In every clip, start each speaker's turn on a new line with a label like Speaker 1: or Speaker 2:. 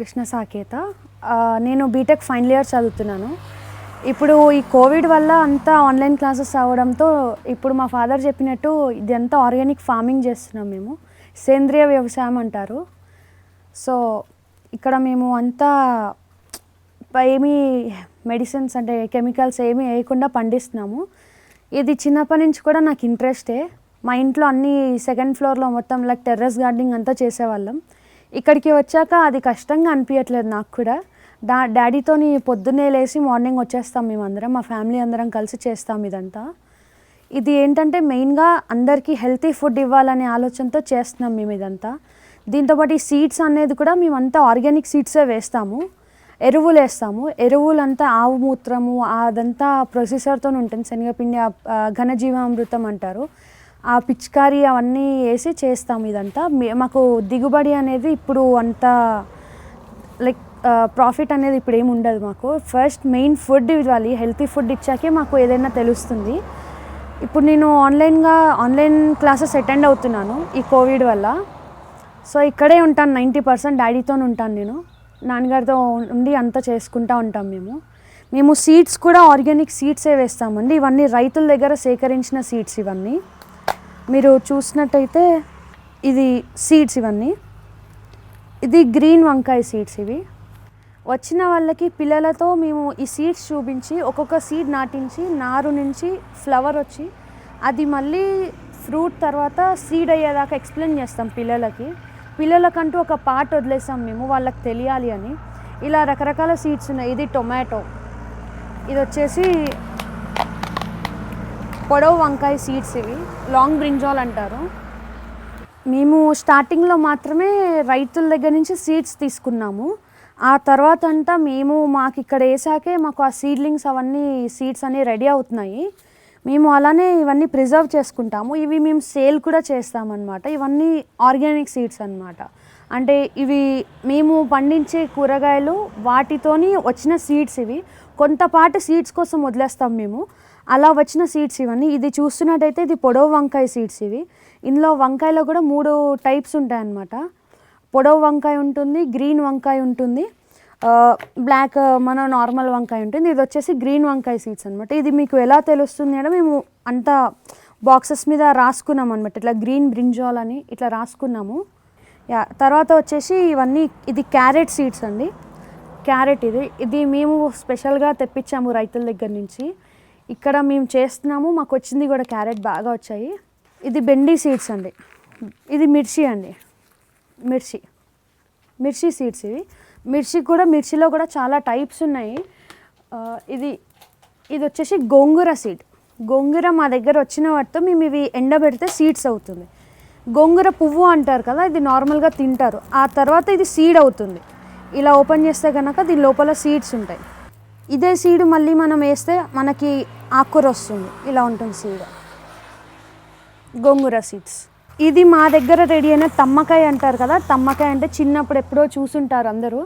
Speaker 1: కృష్ణ సాకేత. నేను BTech final year చదువుతున్నాను. ఇప్పుడు ఈ కోవిడ్ వల్ల అంతా ఆన్లైన్ క్లాసెస్ అవ్వడంతో ఇప్పుడు మా ఫాదర్ చెప్పినట్టు ఇది అంతా ఆర్గానిక్ ఫార్మింగ్ చేస్తున్నాం మేము. సేంద్రియ వ్యవసాయం అంటారు. సో ఇక్కడ మేము అంతా ఏమీ మెడిసిన్స్ అంటే కెమికల్స్ ఏమీ వేయకుండా పండిస్తున్నాము. ఇది చిన్నప్పటి నుంచి కూడా నాకు ఇంట్రెస్టే మా ఇంట్లో అన్ని సెకండ్ ఫ్లోర్లో మొత్తం లైక్ టెర్రస్ గార్డెనింగ్ అంతా చేసేవాళ్ళం. ఇక్కడికి వచ్చాక అది కష్టంగా అనిపించట్లేదు నాకు కూడా. డా డాడీతోని పొద్దున్నే లేచి మార్నింగ్ వచ్చేస్తాం మేమందరం మా ఫ్యామిలీ అందరం కలిసి చేస్తాం ఇదంతా. ఇది ఏంటంటే మెయిన్గా అందరికీ హెల్తీ ఫుడ్ ఇవ్వాలనే ఆలోచనతో చేస్తున్నాం మేము ఇదంతా. దీంతోపాటు ఈ సీడ్స్ అనేది కూడా మేమంతా ఆర్గానిక్ సీడ్సే వేస్తాము. ఎరువులు వేస్తాము. ఎరువులంతా ఆవు మూత్రము అదంతా ప్రొసెసర్తో ఉంటుంది శనగపిండి ఘనజీవామృతం అంటారు. ఆ పిచికారీ అవన్నీ వేసి చేస్తాం ఇదంతా. మే- మాకు దిగుబడి అనేది ఇప్పుడు అంత లైక్ ప్రాఫిట్ అనేది ఇప్పుడు ఏమి ఉండదు మాకు. ఫస్ట్ మెయిన్ ఫుడ్ ఇవ్వాలి. హెల్తీ ఫుడ్ ఇచ్చాకే మాకు ఏదైనా తెలుస్తుంది. ఇప్పుడు నేను ఆన్లైన్గా ఆన్లైన్ క్లాసెస్ అటెండ్ అవుతున్నాను ఈ కోవిడ్ వల్ల. సో ఇక్కడే ఉంటాను నైంటీ పర్సెంట్ డాడీతో ఉంటాను నేను. నాన్నగారితో ఉండి అంతా చేసుకుంటా ఉంటాం మేము. మేము సీడ్స్ కూడా ఆర్గానిక్ సీడ్సే వేస్తామండి. ఇవన్నీ రైతుల దగ్గర సేకరించిన సీడ్స్ ఇవన్నీ. మీరు చూసినట్టయితే ఇది సీడ్స్ ఇవన్నీ. ఇది గ్రీన్ వంకాయ సీడ్స్ ఇవి. వచ్చిన వాళ్ళకి పిల్లలతో మేము ఈ సీడ్స్ చూపించి ఒక్కొక్క సీడ్ నాటించి నారు నుంచి ఫ్లవర్ వచ్చి అది మళ్ళీ ఫ్రూట్ తర్వాత సీడ్ అయ్యేదాకా ఎక్స్ప్లెయిన్ చేస్తాం పిల్లలకి. పిల్లలకంటూ ఒక పార్ట్ వదిలేస్తాం మేము వాళ్ళకి తెలియాలి అని. ఇలా రకరకాల సీడ్స్ ఉన్నాయి. ఇది టొమాటో ఇది వచ్చేసి పొడవు వంకాయ సీడ్స్ ఇవి. లాంగ్ బ్రింజాల్ అంటారు. మేము స్టార్టింగ్లో మాత్రమే రైతుల దగ్గర నుంచి సీడ్స్ తీసుకున్నాము. ఆ తర్వాత అంతా మేము మాకు ఇక్కడ వేసాకే మాకు ఆ సీడ్లింగ్స్ అవన్నీ సీడ్స్ అన్నీ రెడీ అవుతున్నాయి. మేము అలానే ఇవన్నీ ప్రిజర్వ్ చేసుకుంటాము. ఇవి మేము సేల్ కూడా చేస్తామన్నమాట. ఇవన్నీ ఆర్గానిక్ సీడ్స్ అన్నమాట. అంటే ఇవి మేము పండించే కూరగాయలు వాటితోని వచ్చిన సీడ్స్ ఇవి. కొంతపాటు సీడ్స్ కోసం వదిలేస్తాం మేము. అలా వచ్చిన సీడ్స్ ఇవన్నీ. ఇది చూస్తున్నట్టయితే ఇది పొడవు వంకాయ సీడ్స్ ఇవి. ఇందులో వంకాయలో కూడా మూడు టైప్స్ ఉంటాయన్నమాట. పొడవు వంకాయ ఉంటుంది గ్రీన్ వంకాయ ఉంటుంది బ్లాక్ మన నార్మల్ వంకాయ ఉంటుంది. ఇది వచ్చేసి గ్రీన్ వంకాయ సీడ్స్ అనమాట ఇది మీకు ఎలా తెలుస్తుంది అంటే మేము అంతా బాక్సెస్ మీద రాసుకున్నాం అనమాట ఇట్లా గ్రీన్ బ్రింజాల్ అని ఇట్లా రాసుకున్నాము. యా తర్వాత వచ్చేసి ఇవన్నీ ఇది క్యారెట్ సీడ్స్ అండి. క్యారెట్ ఇది. ఇది మేము స్పెషల్గా తెప్పించాము రైతుల దగ్గర నుంచి. ఇక్కడ మేము చేస్తున్నాము మాకు వచ్చింది కూడా క్యారెట్ బాగా వచ్చాయి. ఇది బెండి సీడ్స్ అండి. ఇది మిర్చి అండి. మిర్చి. మిర్చి సీడ్స్ ఇవి. మిర్చి కూడా మిర్చిలో కూడా చాలా టైప్స్ ఉన్నాయి. ఇది ఇది వచ్చేసి గోంగూర సీడ్. గోంగూర మా దగ్గర వచ్చిన వాటితో మేము ఇవి ఎండబెడితే సీడ్స్ అవుతుంది. గోంగూర పువ్వు అంటారు కదా ఇది నార్మల్గా తింటారు. ఆ తర్వాత ఇది సీడ్ అవుతుంది. ఇలా ఓపెన్ చేస్తే కనుక దీని లోపల సీడ్స్ ఉంటాయి. ఇదే సీడ్ మళ్ళీ మనం వేస్తే మనకి ఆకుకూర వస్తుంది ఇలా ఉంటుంది సీడ్. గోంగూర సీడ్స్. ఇది మా దగ్గర రెడీ అయిన తమ్మకాయ అంటారు కదా తమ్మకాయ అంటే చిన్నప్పుడు ఎప్పుడో చూసుంటారు అందరూ.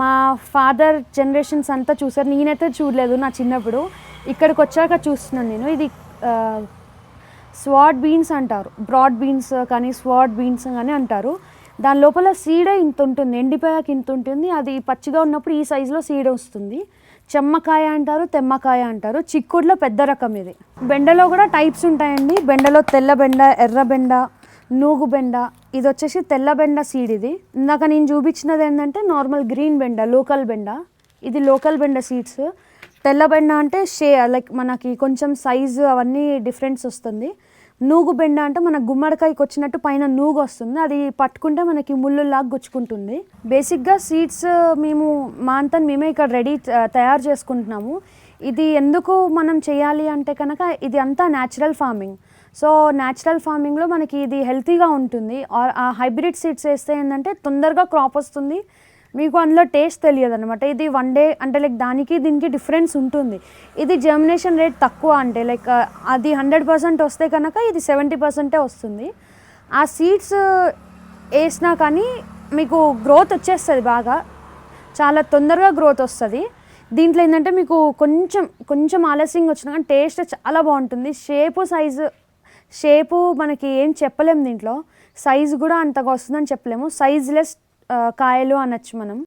Speaker 1: మా ఫాదర్ జనరేషన్స్ అంతా చూసారు. నేనైతే చూడలేదు నా చిన్నప్పుడు. ఇక్కడికి వచ్చాక చూస్తున్నాను నేను. ఇది స్వాట్ బీన్స్ అంటారు. బ్రాడ్ బీన్స్ కానీ స్వాట్ బీన్స్ కానీ అంటారు. దాని లోపల సీడే ఇంత ఉంటుంది ఎండిపోయాక ఇంత ఉంటుంది. అది పచ్చిగా ఉన్నప్పుడు ఈ సైజులో సీడ్ వస్తుంది. చెమ్మకాయ అంటారు తెమ్మకాయ అంటారు. చిక్కుడులో పెద్ద రకం ఇది. బెండలో కూడా టైప్స్ ఉంటాయండి. బెండలో తెల్ల బెండ ఎర్ర బెండ నూగు బెండ. ఇది వచ్చేసి తెల్ల బెండ సీడ్ ఇది. ఇందాక నేను చూపించినది ఏంటంటే నార్మల్ గ్రీన్ బెండ లోకల్ బెండ. ఇది లోకల్ బెండ సీడ్స్ తెల్ల బెండ అంటే షే లైక్ మనకి కొంచెం సైజు అవన్నీ డిఫరెన్స్ వస్తుంది. నూగు బెండ అంటే మన గుమ్మడికాయకి వచ్చినట్టు పైన నూగు వస్తుంది అది పట్టుకుంటే మనకి ముళ్ళులాగా గుచ్చుకుంటుంది. బేసిక్గా సీడ్స్ uh, మేము మా అంతా మేమే ఇక్కడ రెడీ uh, తయారు చేసుకుంటున్నాము. ఇది ఎందుకు మనం చేయాలి అంటే కనుక ఇది అంతా న్యాచురల్ ఫార్మింగ్ సో న్యాచురల్ ఫార్మింగ్లో మనకి ఇది హెల్తీగా ఉంటుంది. ఆర్ ఆ హైబ్రిడ్ సీడ్స్ వేస్తే ఏంటంటే తొందరగా క్రాప్ వస్తుంది. మీకు అందులో టేస్ట్ తెలియదు అనమాట ఇది వన్ డే అంటే లైక్ దానికి దీనికి డిఫరెన్స్ ఉంటుంది. ఇది జర్మినేషన్ రేట్ తక్కువ అంటే లైక్ అది హండ్రెడ్ పర్సెంట్ వస్తే కనుక ఇది సెవెంటీ పర్సెంటే వస్తుంది. ఆ సీడ్స్ వేసినా కానీ మీకు గ్రోత్ వచ్చేస్తుంది బాగా. చాలా తొందరగా గ్రోత్ వస్తుంది. దీంట్లో ఏంటంటే మీకు కొంచెం కొంచెం ఆలస్యంగా వచ్చినా కానీ టేస్ట్ చాలా బాగుంటుంది. షేపు సైజు షేపు మనకి ఏం చెప్పలేము దీంట్లో. సైజు కూడా అంతగా వస్తుందని చెప్పలేము. సైజ్లెస్ కాయలు అనొచ్చు మనం.